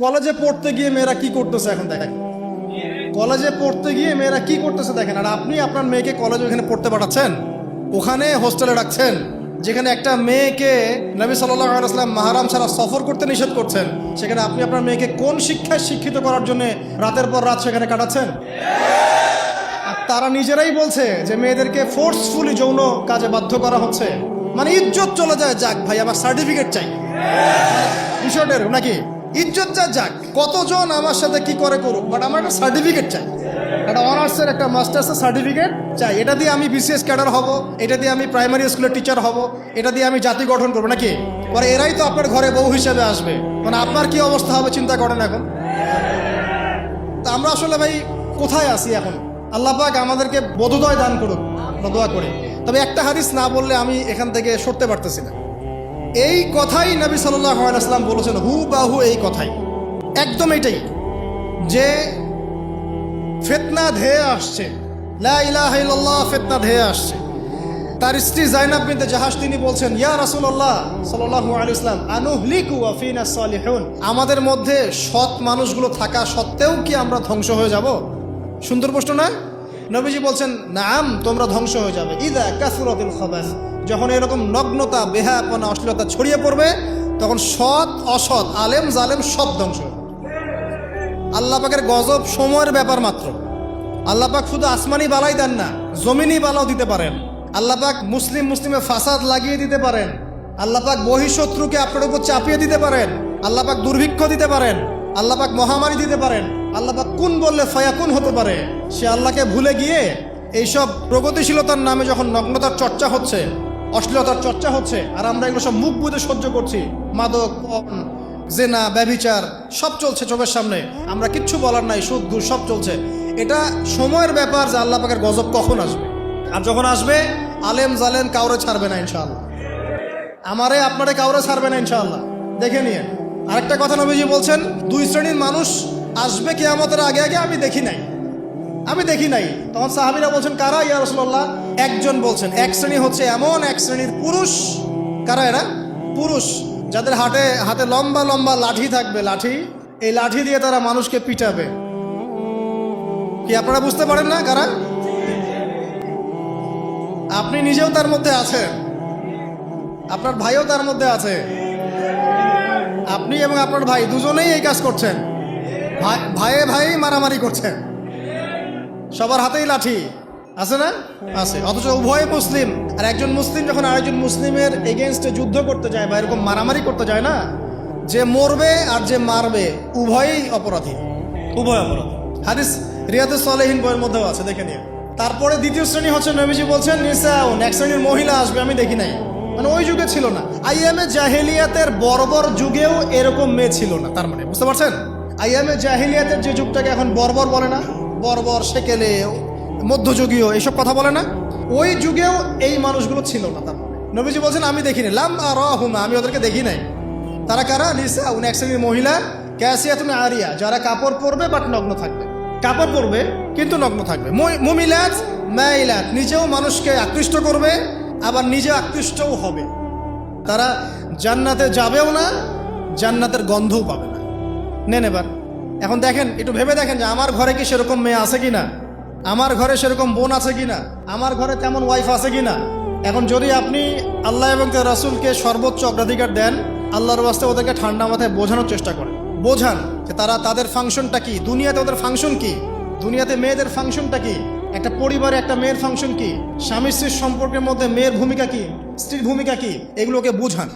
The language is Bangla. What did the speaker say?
কলেজে পড়তে গিয়ে মেয়েরা কি করতেছে এখন দেখেন? কলেজে পড়তে গিয়ে মেয়েরা কি করতেছে দেখেন? আর আপনি আপনার মেয়েকে কলেজে ওখানে পড়তে পাঠাচ্ছেন? ওখানে হোস্টেলে রাখছেন? যেখানে একটা মেয়েকে নবী আলাইসলাম মাহারাম ছাড়া সফর করতে নিষেধ করছেন, সেখানে আপনি আপনার মেয়েকে কোন শিক্ষায় শিক্ষিত করার জন্য রাতের পর রাত সেখানে কাটাচ্ছেন? আর তারা নিজেরাই বলছে যে মেয়েদেরকে ফোর্সফুলি যৌন কাজে বাধ্য করা হচ্ছে। মানে ইজ্জত চলে যায়, যাক ভাই, আমার সার্টিফিকেট চাই। নাকি? ইজ্জত যা যাক, কতজন আমার সাথে কি করে করুক বাট আমার একটা সার্টিফিকেট চাই। একটা অনার্সের একটা মাস্টার্সের সার্টিফিকেট চাই। এটা দিয়ে আমি বিসিএস ক্যাডার হব, এটা দিয়ে আমি প্রাইমারি স্কুলের টিচার হব, এটা দিয়ে আমি জাতি গঠন করব, নাকি? পরে এরাই তো আপনার ঘরে বউ হিসেবে আসবে। মানে আপনার কি অবস্থা হবে, চিন্তা করেন এখন। তা আমরা আসলে ভাই, কোথায় আছি এখন? আল্লাহ পাক আমাদেরকে বোধোদয় দান করুক দোয়া করি। তবে একটা হাদিস না বললে আমি এখান থেকে সরতে পারতেছি না। এই কথাই নবী সাল্লাহ বলেছেন হু বাহু এই কথাই। একদম এটাই যে ফেতনা ধেয়ে আসছে। লা ইলাহা ইল্লাল্লাহ, ফেতনা ধেয়ে আসছে। তার স্ত্রী জাইনাব বিনতে জাহাজ তিনি বলছেন, ইয়া রাসূলুল্লাহ সাল্লাল্লাহু আলাইহি ইসলাম আনুহলিকু ওয়া ফিনা সালিহুন। আমাদের মধ্যে সৎ মানুষগুলো থাকা সত্ত্বেও কি আমরা ধ্বংস হয়ে যাব? সুন্দর প্রশ্ন না নবীজি বলছেন, নাম তোমরা ধ্বংস হয়ে যাবে। ইদা কাসুরাতিল খাবাস। যখন এরকম নগ্নতা বেহাপনা অশ্লীলতা ছড়িয়ে পড়বে, তখন সৎ, অসৎ, আলেম, জালেম সব ধ্বংস হবে আল্লাহ পাকের গজব সময়ের ব্যাপার মাত্র। আল্লাহ পাক শুধু আসমানি বালাই দেন না, জমিনি বালাও দিতে পারেন। আল্লাহ পাক মুসলিম মুসলিমে ফাসাদ লাগিয়ে দিতে পারেন। আল্লাহ পাক বহিঃশত্রুকে আপনার উপর চাপিয়ে দিতে পারেন। আল্লাহ পাক দুর্ভিক্ষ দিতে পারেন। আল্লাহ পাক মহামারী দিতে পারেন। আল্লাহ পাক কোন বললে ফয়াকুন হতে পারে? সে আল্লাহকে ভুলে গিয়ে এইসব প্রগতিশীলতার নামে যখন নগ্নতার চর্চা হচ্ছে অশ্লীলতার চর্চা হচ্ছে আর আমরা এগুলো সব মুখ বুঝে সহ্য করছি। মাদক জেনা, ব্যভিচার, সব চলছে চোখের সামনে। আমরা কিচ্ছু বলার নাই সুদ ঘুষ সব চলছে। এটা সময়ের ব্যাপার যে আল্লাহ পাকের গজব কখন আসবে? আর যখন আসবে, আলেম, জালেম কাউরে ছাড়বে না ইনশাআল্লাহ। আমারে, আপনারে কাউরে ছাড়বে না ইনশাআল্লাহ। দেখে নিয়ে। আরেকটা কথা নবীজি বলছেন, দুই শ্রেণির মানুষ আসবে কেয়ামতের আগে আগে আমি দেখি নাই। আমি দেখি নাই। তখন সাহাবিরা বলছেন, কারা ইয়া রসুল্লাহ একজন বলছেন, এক শ্রেণি হচ্ছে এমন, এক শ্রেণির পুরুষ। কারা এরা? পুরুষ। যাদের হাতে হাতে লম্বা লম্বা লাঠি থাকবে, লাঠি। এই লাঠি দিয়ে তারা মানুষকে পিটাবে। কি আপনারা বুঝতে পারেন না কারা? আপনি নিজেও তার মধ্যে আছেন। আপনার ভাইও তার মধ্যে আছে। আপনি এবং আপনার ভাই দুজনেই এই কাজ করছেন। ভাই, ভাইয়ে ভাই মারামারি করছেন। সবার হাতেই লাঠি। আছে না? আছে। অথচ উভয় মুসলিম। আর একজন মুসলিম যখন আরেকজন মুসলিমের এগেনস্টে যুদ্ধ করতে যায় বা এরকম মারামারি করতে যায় না? যে মরবে আর যে মারবে উভয়ই অপরাধী। উভয় অপরাধী। হাদিস রিয়াদুস সালেহীন বইয়ের মধ্যেও আছে দেখে নিয়ে তারপরে দ্বিতীয় শ্রেণি হচ্ছে নবীজি বলছেন নিসাউন এক শ্রেণির মহিলা আসবে আমি দেখি নাই। মানে ওই যুগে ছিল না। আইএমএ জাহেলিয়াতের বর্বর যুগেও এরকম মেয়ে ছিল না তার মানে। বুঝতে পারছেন? আইএমএ জাহেলিয়াতের যে যুগটাকে এখন বর্বর বলে না? বর্বর সেকেলে মধ্যযুগীয় এইসব কথা বলে না। ওই যুগেও এই মানুষগুলো ছিল না তার মানে। নবীজি বলছেন, আমি দেখিনি। লাম আর আমি ওদেরকে দেখি নাই। তারা কারা? নিসা, উনি এক শ্রেণির মহিলা। ক্যাসিয়া তুমি আরিয়া, যারা কাপড় পরবে বাট নগ্ন থাকবে। কাপড় পরবে, কিন্তু নগ্ন থাকবে। মুমিলাত, মাইলাত, নিজেও মানুষকে আকৃষ্ট করবে, আবার নিজে আকৃষ্টও হবে। তারা জান্নাতে যাবেও না, জান্নাতের গন্ধও পাবে না। নেন এবার। এখন দেখেন, একটু ভেবে দেখেন যে আমার ঘরে কি সেরকম মেয়ে আছে কি না আমার ঘরে সেরকম বোন আছে কি না আমার ঘরে তেমন ওয়াইফ আছে কি না এখন যদি আপনি আল্লাহ এবং তার রাসুলকে সর্বোচ্চ অগ্রাধিকার দেন, আল্লাহর বাস্তে ওদেরকে ঠান্ডা মাথায় বোঝানোর চেষ্টা করেন। বোঝান যে তারা তাদের ফাংশনটা কি? দুনিয়াতে ওদের ফাংশন কি? দুনিয়াতে মেয়েদের ফাংশনটা কি? একটা পরিবারে একটা মেয়ের ফাংশন কি? স্বামী স্ত্রীর সম্পর্কের মধ্যে মেয়ের ভূমিকা কি? স্ত্রীর ভূমিকা কি? এগুলোকে বুঝান।